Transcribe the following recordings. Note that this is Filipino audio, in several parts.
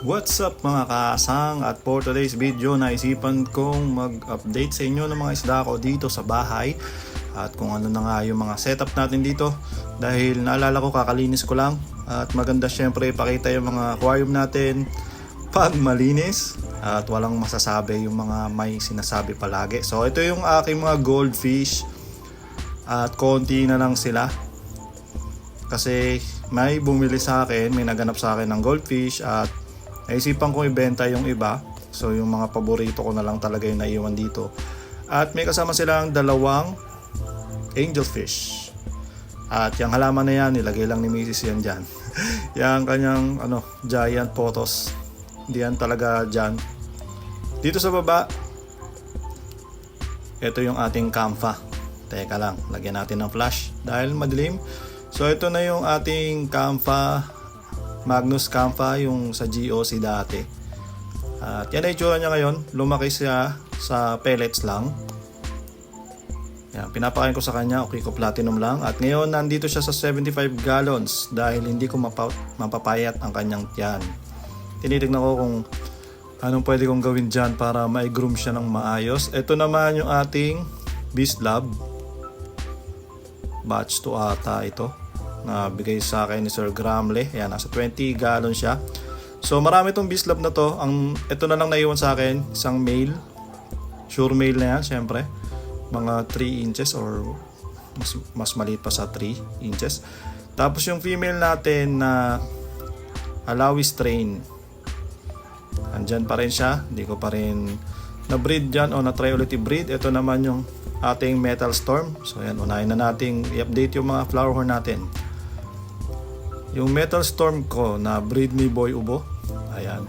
What's up mga kaasang? At for today's video naisipan kong mag-update sa inyo ng mga isda ko dito sa bahay. At kung ano na nga yung mga setup natin dito. Dahil naalala ko kakalinis ko lang. At maganda syempre ipakita yung mga aquarium natin pag malinis. At walang masasabi yung mga may sinasabi palagi. So ito yung aking mga goldfish. At konti na lang sila. Kasi may bumili sa akin, may naganap sa akin ng goldfish. At naisipan kong ibenta yung iba. So yung mga paborito ko na lang talaga yung naiwan dito. At may kasama silang dalawang angelfish. At yung halaman na yan, nilagay lang ni Mrs. yan dyan. yung kanyang ano, giant photos. Hindi yan talaga dyan. Dito sa baba, ito yung ating kamfa. Teka lang, lagyan natin ng flash dahil madilim. So ito na yung ating Kamfa Magnus Kamfa yung sa GOC dati. At yan ay itsura niya ngayon. Lumaki siya sa pellets lang. Yan, pinapakain ko sa kanya, okay ko platinum lang. At ngayon nandito siya sa 75 gallons dahil hindi ko mapa- mapapayat ang kanyang tiyan. Tinitignan ko kung anong pwede kong gawin dyan para ma-groom siya ng maayos. Ito naman yung ating Beast Lab batch 2 ata ito na bigay sa akin ni Sir Gramley. Ayan, nasa 20 gallon siya. So marami itong Bislab na to. Ang, ito na lang naiwan sa akin, isang male. Sure male na yan, syempre. Mga 3 inches or mas, mas maliit pa sa 3 inches. Tapos yung female natin na Alawi strain. Andyan pa rin siya. Hindi ko pa rin na-breed dyan o na-try ulit i-breed. Ito naman yung ating metal storm. So yan, unahin na nating i-update yung mga flower horn natin. Yung metal storm ko na breed ni Boy Ubo. Ayan.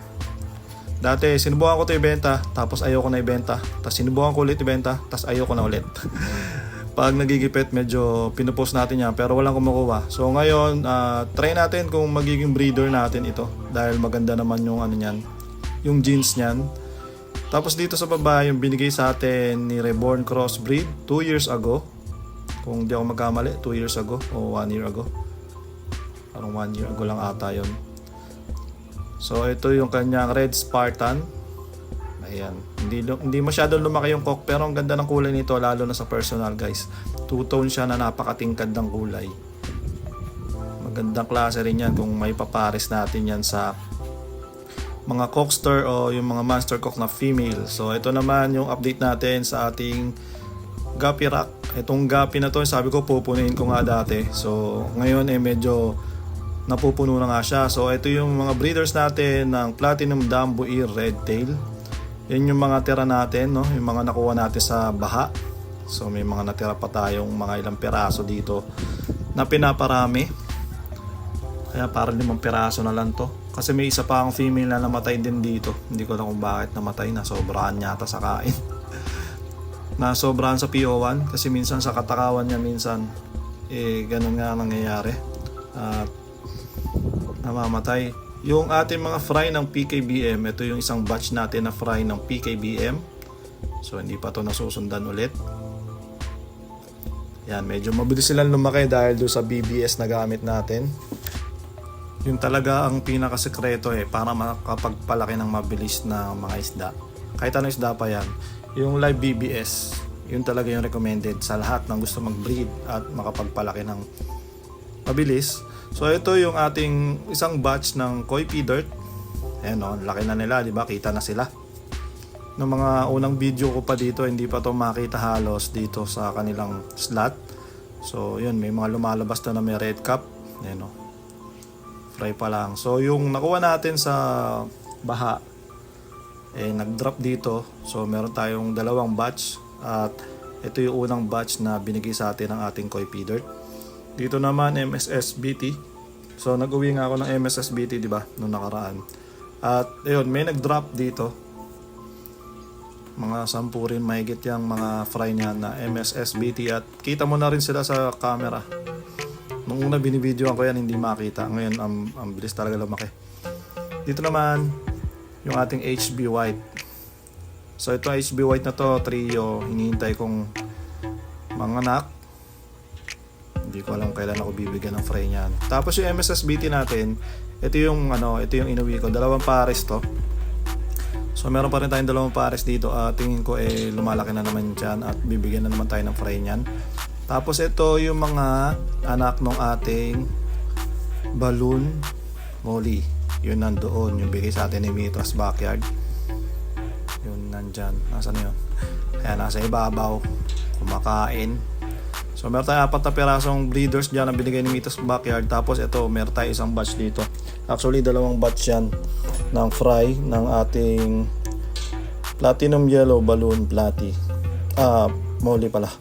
Dati sinubukan ko to ibenta, tapos ayoko na ibenta. Tapos sinubukan ko ulit ibenta, tapos ayoko na ulit. Pag nagigipit, medyo pinupost natin yan, pero walang kumukuha. So ngayon, ah, try natin kung magiging breeder natin ito. Dahil maganda naman yung ano niyan, yung jeans niyan. Tapos dito sa baba, yung binigay sa atin ni Reborn Crossbreed 2 years ago. Kung di ako magkamali, 2 years ago o 1 year ago. Parang 1 year ago lang ata yun. So ito yung kanyang Red Spartan. Ayan. Hindi, hindi masyadong lumaki yung cock pero ang ganda ng kulay nito lalo na sa personal guys. Two-tone siya na napakatingkad ng kulay. Magandang klase rin yan kung may papares natin yan sa mga cockster o yung mga monster cock na female. So ito naman yung update natin sa ating Guppy Rock. Itong Guppy na to, sabi ko pupunuin ko nga dati. So ngayon eh medyo napupuno na nga siya. So ito yung mga breeders natin ng Platinum Dumbo Ear Red Tail. Yan yung mga tira natin, no? yung mga nakuha natin sa baha. So may mga natira pa tayong mga ilang piraso dito na pinaparami. Kaya parang limang piraso na lang to. Kasi may isa pa akong female na namatay din dito. Hindi ko alam kung bakit namatay na. Sobrahan yata sa kain. na sobrahan sa PO1. Kasi minsan sa katakawan niya minsan eh ganun nga ang nangyayari. At namamatay. Yung ating mga fry ng PKBM, ito yung isang batch natin na fry ng PKBM. So hindi pa to nasusundan ulit. Yan, medyo mabilis silang lumaki dahil doon sa BBS na gamit natin. Yung talaga ang pinakasekreto eh para makapagpalaki ng mabilis na mga isda. Kahit ano isda pa yan. Yung live BBS, yun talaga yung recommended sa lahat ng gusto mag-breed at makapagpalaki ng mabilis. So ito yung ating isang batch ng koi pea dirt. Ayan o, laki na nila, di ba? Kita na sila. Noong mga unang video ko pa dito, hindi pa to makita halos dito sa kanilang slot. So yun, may mga lumalabas na na may red cap. Ayan o. Fry pa lang. So yung nakuha natin sa baha, eh nag-drop dito. So meron tayong dalawang batch at ito yung unang batch na binigay sa atin ng ating koi pea dirt. Dito naman MSSBT. So nag-uwi nga ako ng MSSBT, di ba, nung nakaraan. At ayun, may nag-drop dito. Mga sampu rin mahigit yung mga fry niya na MSSBT at kita mo na rin sila sa camera. Nung una binibidyoan ko yan, hindi makita. Ngayon, ang, ang bilis talaga lumaki. Dito naman, yung ating HB White. So ito HB White na to, trio, hinihintay kong mga. Hindi ko alam kailan ako bibigyan ng fry niyan. Tapos yung MSSBT natin, ito yung ano, ito yung inuwi ko. Dalawang pares to. So meron pa rin tayong dalawang pares dito. Ah, tingin ko eh lumalaki na naman dyan at bibigyan na naman tayo ng fry niyan. Tapos ito yung mga anak ng ating balloon molly. Yun nandoon, yung bigay sa atin ni Mitras Backyard. Yun nandyan. Nasaan yun? Ayan, nasa ibabaw. Kumakain. So meron tayong apat na pirasong breeders dyan na binigay ni Mitas Backyard. Tapos ito, meron tayo isang batch dito. Actually, dalawang batch yan ng fry ng ating Platinum Yellow Balloon Platy. Ah, molly pala.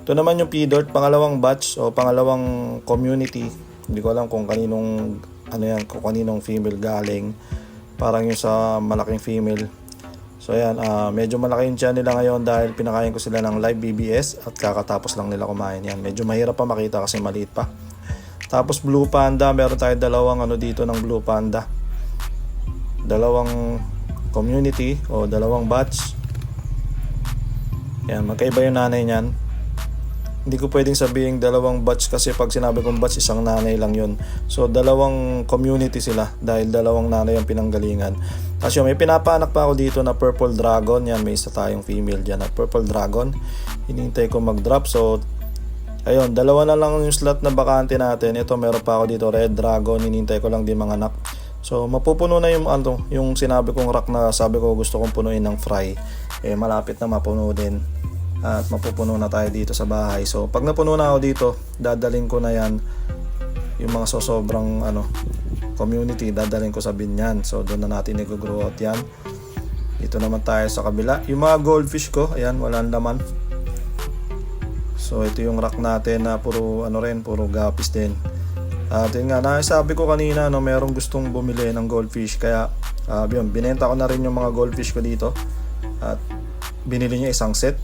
Ito naman yung P-Dot, pangalawang batch o pangalawang community. Hindi ko alam kung kaninong ano yan, kung kaninong female galing. Parang yung sa malaking female. So ayan, ah, medyo malaki yung tiyan nila ngayon dahil pinakain ko sila ng live BBS at kakatapos lang nila kumain yan. Medyo mahirap pa makita kasi maliit pa. Tapos Blue Panda, meron tayo dalawang ano dito ng Blue Panda. Dalawang community o dalawang batch. Yan, magkaiba yung nanay niyan. Hindi ko pwedeng sabihin dalawang batch kasi pag sinabi kong batch, isang nanay lang yun. So, dalawang community sila dahil dalawang nanay ang pinanggalingan. Tapos may pinapaanak pa ako dito na Purple Dragon. Yan, may isa tayong female dyan na Purple Dragon. Hinintay ko mag-drop. So, ayun, dalawa na lang yung slot na bakante natin. Ito, meron pa ako dito Red Dragon. Hinintay ko lang din mga anak. So, mapupuno na yung, ano, yung sinabi kong rack na sabi ko gusto kong punuin ng fry. Eh, malapit na mapuno din at mapupuno na tayo dito sa bahay. So, pag napuno na ako dito, dadalhin ko na yan yung mga sosobrang ano, community, dadalhin ko sa binyan. So, doon na natin i-grow out yan. Dito naman tayo sa kabila. Yung mga goldfish ko, ayan, walang laman. So, ito yung rack natin na puro, ano rin, puro gapis din. At yun nga, nasabi ko kanina, no, merong gustong bumili ng goldfish. Kaya, ah, yun, binenta ko na rin yung mga goldfish ko dito. At binili niya isang set.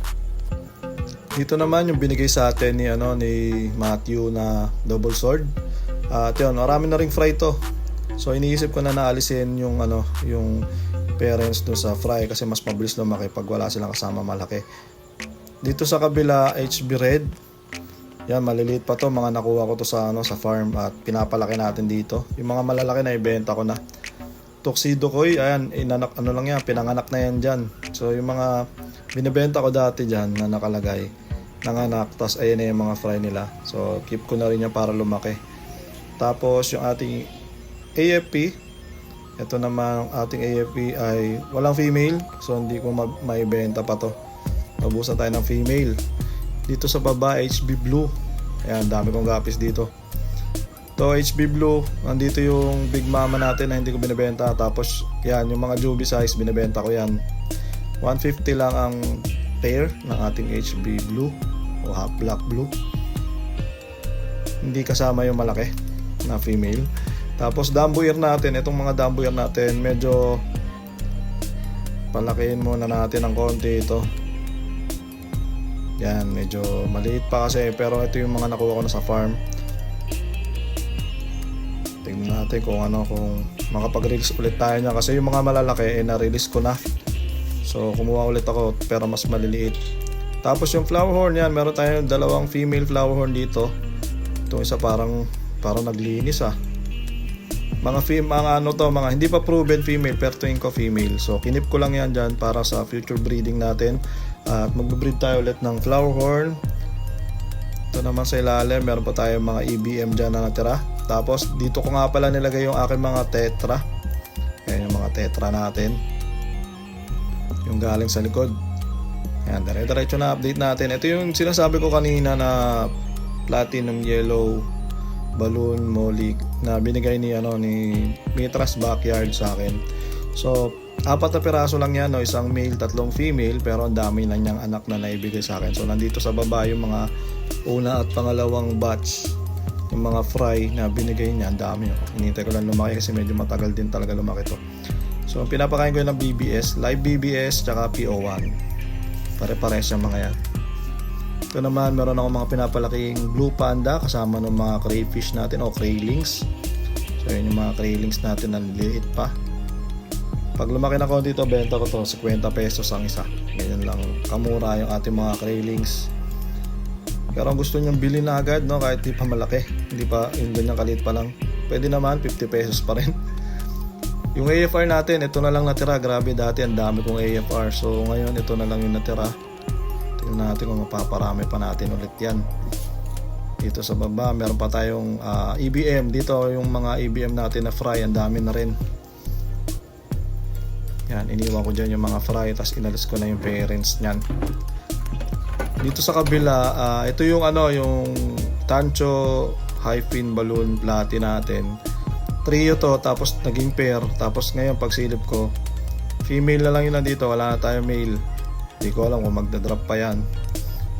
Dito naman yung binigay sa atin ni ano ni Matthew na double sword. At yun, marami na ring fry to. So iniisip ko na naalisin yung ano, yung parents do sa fry kasi mas mabilis lumaki pag wala silang kasama malaki. Dito sa kabila, HB Red. Yan, maliliit pa to. Mga nakuha ko to sa ano sa farm at pinapalaki natin dito. Yung mga malalaki na ibenta ko na. Tuxedo Koi, ayan, inanak, ano lang yan, pinanganak na yan dyan. So yung mga binibenta ko dati dyan na nakalagay, nanganak, tapos ayan na yung mga fry nila. So keep ko na rin yan para lumaki. Tapos yung ating AFP, ito naman ang ating AFP ay walang female, so hindi ko ma- maibenta pa to. Mabusa tayo ng female. Dito sa baba, HB Blue. Ayan, dami kong gapis dito. To HB Blue, nandito yung Big Mama natin na hindi ko binibenta. Tapos, yan, yung mga Juby size, binibenta ko yan. 150 lang ang pair ng ating HB Blue o half black blue. Hindi kasama yung malaki na female. Tapos dambuyer natin, itong mga dambuyer natin, medyo palakihin muna natin ng konti ito. Yan, medyo maliit pa kasi pero ito yung mga nakuha ko na sa farm. Tingnan natin kung ano kung makapag-release ulit tayo niya kasi yung mga malalaki eh na-release ko na. So kumuha ulit ako pero mas maliliit. Tapos yung flower horn yan, meron tayong dalawang female flower horn dito. Itong isa parang parang naglinis ah. Mga fem mga ano to, mga hindi pa proven female pero tingin ko female. So kinip ko lang yan dyan para sa future breeding natin. At magbe-breed tayo ulit ng flower horn. Ito naman sa ilalim, meron pa tayong mga EBM dyan na natira. Tapos dito ko nga pala nilagay yung aking mga tetra. Ayan yung mga tetra natin. Yung galing sa likod. Ayan, dire-diretso na update natin. Ito yung sinasabi ko kanina na platinum yellow balloon molly na binigay ni ano ni Mitras Backyard sa akin. So, apat na piraso lang yan, no? isang male, tatlong female, pero ang dami lang niyang anak na naibigay sa akin. So, nandito sa baba yung mga una at pangalawang batch, yung mga fry na binigay niya, ang dami. Oh. Hinintay ko lang lumaki kasi medyo matagal din talaga lumaki to. So, pinapakain ko yun ng BBS, live BBS, tsaka PO1. Pare-pares yung mga yan. Ito naman, meron ako mga pinapalaking blue panda kasama ng mga crayfish natin o craylings. So, yun yung mga craylings natin na liliit pa. Pag lumaki na konti ito, benta ko to 50 pesos ang isa. Ganyan lang kamura yung ating mga craylings. Pero ang gusto niyang bilhin na agad, no, kahit di pa malaki, hindi pa yung ganyan kalit pa lang. Pwede naman, 50 pesos pa rin. Yung AFR natin, ito na lang natira. Grabe, dati ang dami kong AFR. So ngayon, ito na lang yung natira. Tingnan natin kung mapaparami pa natin ulit yan. Dito sa baba, meron pa tayong ah, EBM. Dito yung mga EBM natin na fry, ang dami na rin. Yan, iniwan ko dyan yung mga fry, tapos inalis ko na yung parents niyan. Dito sa kabila, ah, ito yung ano, yung Tancho High Fin Balloon Platy natin. Trio to, tapos naging pair. Tapos ngayon, pagsilip ko, female na lang yun nandito, wala na tayo male. Hindi ko alam kung magdadrop pa yan.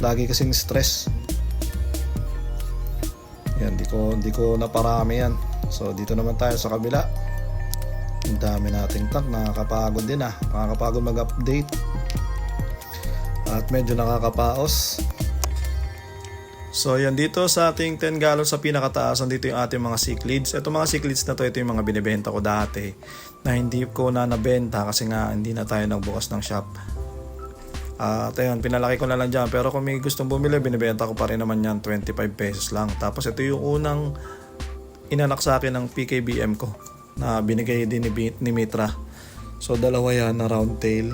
Lagi kasing stress. Yan, di ko, di ko naparami yan. So, dito naman tayo sa kabila. Ang dami nating tank, nakakapagod din ah. Nakakapagod mag-update. At medyo nakakapaos. So yan dito sa ating 10 gallon sa pinakataas, dito yung ating mga cichlids. Ito mga cichlids na to, ito yung mga binibenta ko dati na hindi ko na nabenta kasi nga hindi na tayo nagbukas ng shop. At ayun, pinalaki ko na lang dyan. Pero kung may gustong bumili, binibenta ko pa rin naman yan 25 pesos lang. Tapos ito yung unang inanak sa akin ng PKBM ko na binigay din ni, ni Mitra. So dalawa yan na round tail.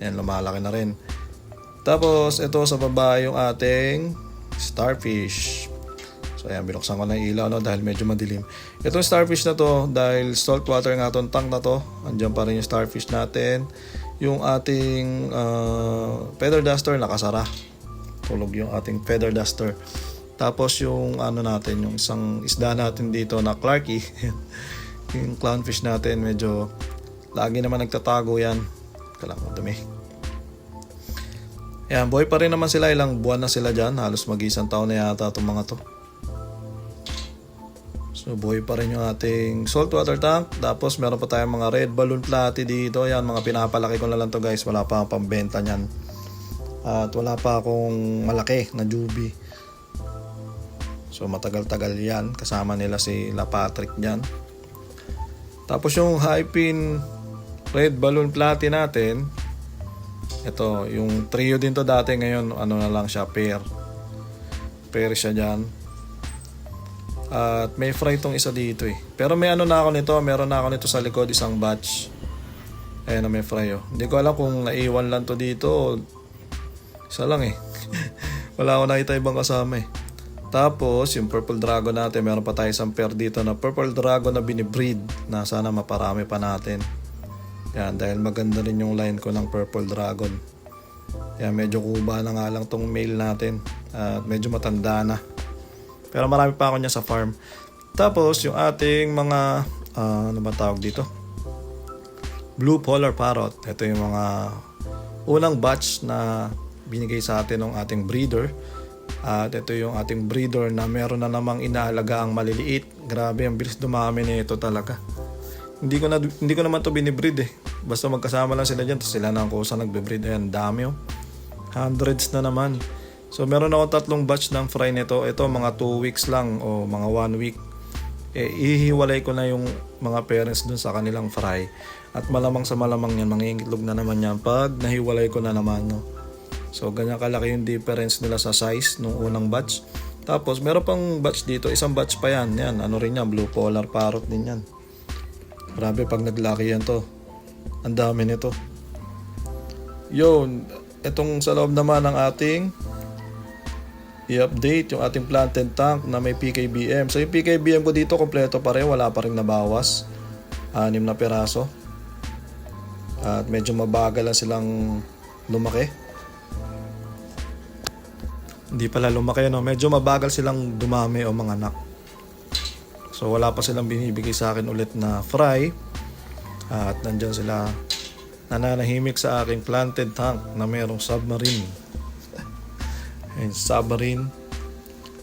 Yan, lumalaki na rin. Tapos ito sa baba yung ating starfish. So ayan, binuksan ko na yung ilaw no, dahil medyo madilim. Itong starfish na to, dahil saltwater nga itong tank na to, andyan pa rin yung starfish natin. Yung ating uh, feather duster nakasara. Tulog yung ating feather duster. Tapos yung ano natin, yung isang isda natin dito na Clarky. yung clownfish natin, medyo lagi naman nagtatago yan. Kailangan dumi. Yan, buhay pa rin naman sila. Ilang buwan na sila dyan. Halos mag-isang taon na yata itong mga to. So, buhay pa rin yung ating saltwater tank. Tapos, meron pa tayong mga red balloon platy dito. Yan, mga pinapalaki ko na lang to guys. Wala pa akong pambenta niyan. At wala pa akong malaki na jubi. So, matagal-tagal yan. Kasama nila si La Patrick dyan. Tapos, yung high pin red balloon platy natin, ito, yung trio din to dati ngayon, ano na lang siya, pair. Pair siya dyan. At may fry tong isa dito eh. Pero may ano na ako nito, meron na ako nito sa likod, isang batch. Ayan na may fry oh. Hindi ko alam kung naiwan lang to dito isa lang eh. Wala ako nakita ibang kasama eh. Tapos, yung Purple Dragon natin, meron pa tayo isang pair dito na Purple Dragon na binibreed na sana maparami pa natin. Yan, dahil maganda rin yung line ko ng Purple Dragon. Yan, medyo kuba na nga lang tong male natin. At medyo matanda na. Pero marami pa ako niya sa farm. Tapos, yung ating mga, ah, ano ba tawag dito? Blue Polar Parrot. Ito yung mga unang batch na binigay sa atin ng ating breeder. At ito yung ating breeder na meron na namang inaalaga ang maliliit. Grabe, ang bilis dumami nito talaga. Hindi ko na hindi ko naman to binibreed eh. Basta magkasama lang sila diyan, tapos sila na ang kusa nagbe-breed. Ayan, dami oh. Hundreds na naman. So meron ako tatlong batch ng fry nito. Ito mga 2 weeks lang o mga 1 week. Eh, ihiwalay ko na yung mga parents dun sa kanilang fry. At malamang sa malamang yan, mangingitlog na naman yan pag nahiwalay ko na naman. No? So ganyan kalaki yung difference nila sa size nung unang batch. Tapos meron pang batch dito, isang batch pa yan. Yan, ano rin yan, blue polar parrot din yan. Grabe pag naglaki yan to. Ang dami nito. Yun, itong sa loob naman ng ating i-update yung ating planted tank na may PKBM. So yung PKBM ko dito kompleto pa rin, wala pa rin nabawas. Anim na peraso. At medyo mabagal lang silang lumaki. Hindi pala lumaki no, medyo mabagal silang dumami o mga anak. So wala pa silang binibigay sa akin ulit na fry. At nandyan sila nananahimik sa aking planted tank na mayroong submarine. Ayun, submarine.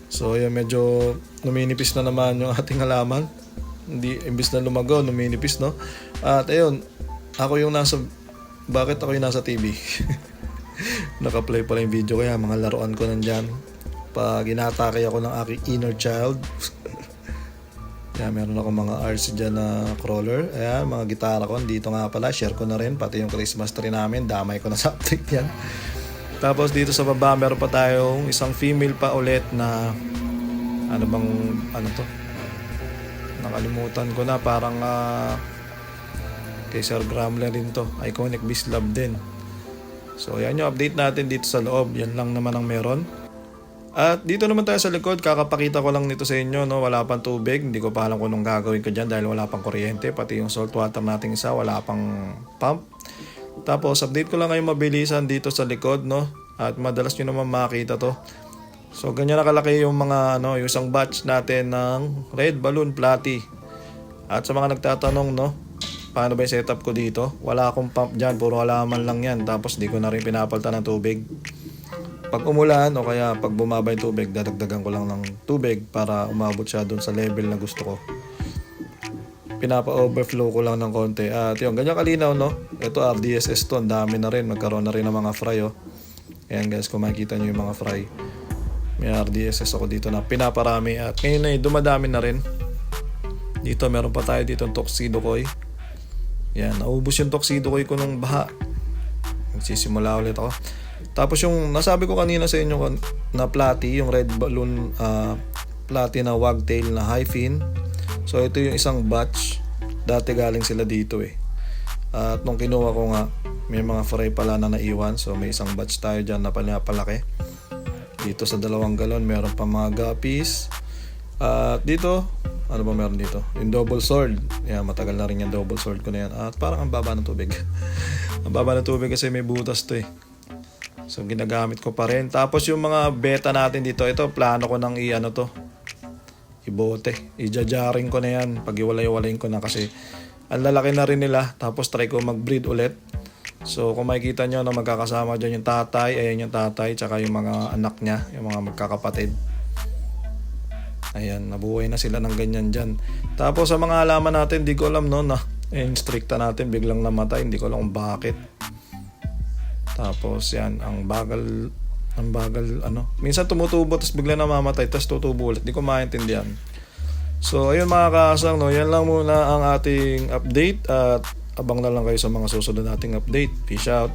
So yun, medyo numinipis na naman yung ating halaman. Hindi, imbis na lumago, numinipis, no? At ayun, ako yung nasa, bakit ako yung nasa TV? Naka-play pala yung video kaya mga laruan ko nandyan. Pag inatake ako ng aking inner child. Kaya meron ako mga RC dyan na crawler. Ayan, mga gitara ko. Dito nga pala, share ko na rin. Pati yung Christmas tree namin. Damay ko na sa update yan. Tapos dito sa baba meron pa tayong isang female pa ulit na ano bang ano to? Nakalimutan ko na parang ah, kay Sir Gramler din to. Iconic Beast Lab din. So yan yung update natin dito sa loob. Yan lang naman ang meron. At dito naman tayo sa likod, kakapakita ko lang nito sa inyo, no? wala pang tubig, hindi ko pa alam kung anong gagawin ko dyan dahil wala pang kuryente, pati yung salt water nating isa, wala pang pump. Tapos, update ko lang ngayon mabilisan dito sa likod, no? At madalas nyo naman makita to. So, ganyan nakalaki yung mga, ano, yung isang batch natin ng red balloon platy. At sa mga nagtatanong, no, paano ba yung setup ko dito? Wala akong pump dyan, puro halaman lang yan. Tapos, di ko na rin pinapalta ng tubig. Pag umulan o kaya pag bumaba yung tubig, dadagdagan ko lang ng tubig para umabot siya doon sa level na gusto ko. Pinapa-overflow ko lang ng konti. At yun, ganyan kalinaw, no? Ito RDSS to, ang dami na rin. Nagkaroon na rin ng mga fry, oh. Ayan guys, kung makikita nyo yung mga fry. May RDSS ako dito na pinaparami. At ngayon ay dumadami na rin. Dito, meron pa tayo dito ng Tuxedo Koi. Yan, naubos yung Tuxedo Koi ko nung baha. Magsisimula ulit ako. Tapos yung nasabi ko kanina sa inyo na platy, yung red balloon ah, platy na wagtail na high fin. So ito yung isang batch. Dati galing sila dito eh. At nung kinuha ko nga, may mga fry pala na naiwan. So may isang batch tayo dyan na palaki. Dito sa dalawang galon, meron pa mga guppies. At dito, ano ba meron dito? Yung double sword. Yan, matagal na rin yung double sword ko na yan. At parang ang baba ng tubig. ang baba ng tubig kasi may butas to eh. So ginagamit ko pa rin. Tapos yung mga beta natin dito, ito plano ko nang i-ano to. Ibote. Ijajaring ko na yan. Pag iwalay-walayin ko na kasi ang lalaki na rin nila. Tapos try ko mag-breed ulit. So kung makikita nyo na magkakasama dyan yung tatay, ayan yung tatay, tsaka yung mga anak niya, yung mga magkakapatid. Ayan, nabuhay na sila ng ganyan dyan. Tapos sa mga halaman natin, di ko alam no, na yung stricta natin biglang namatay, hindi ko alam kung bakit. Tapos yan, ang bagal, ang bagal, ano. Minsan tumutubo, tapos bigla namamatay, tapos tutubo ulit. Di ko maintindihan. So, ayun mga kaasang, no, yan lang muna ang ating update at abang na lang kayo sa mga susunod nating update. Peace out.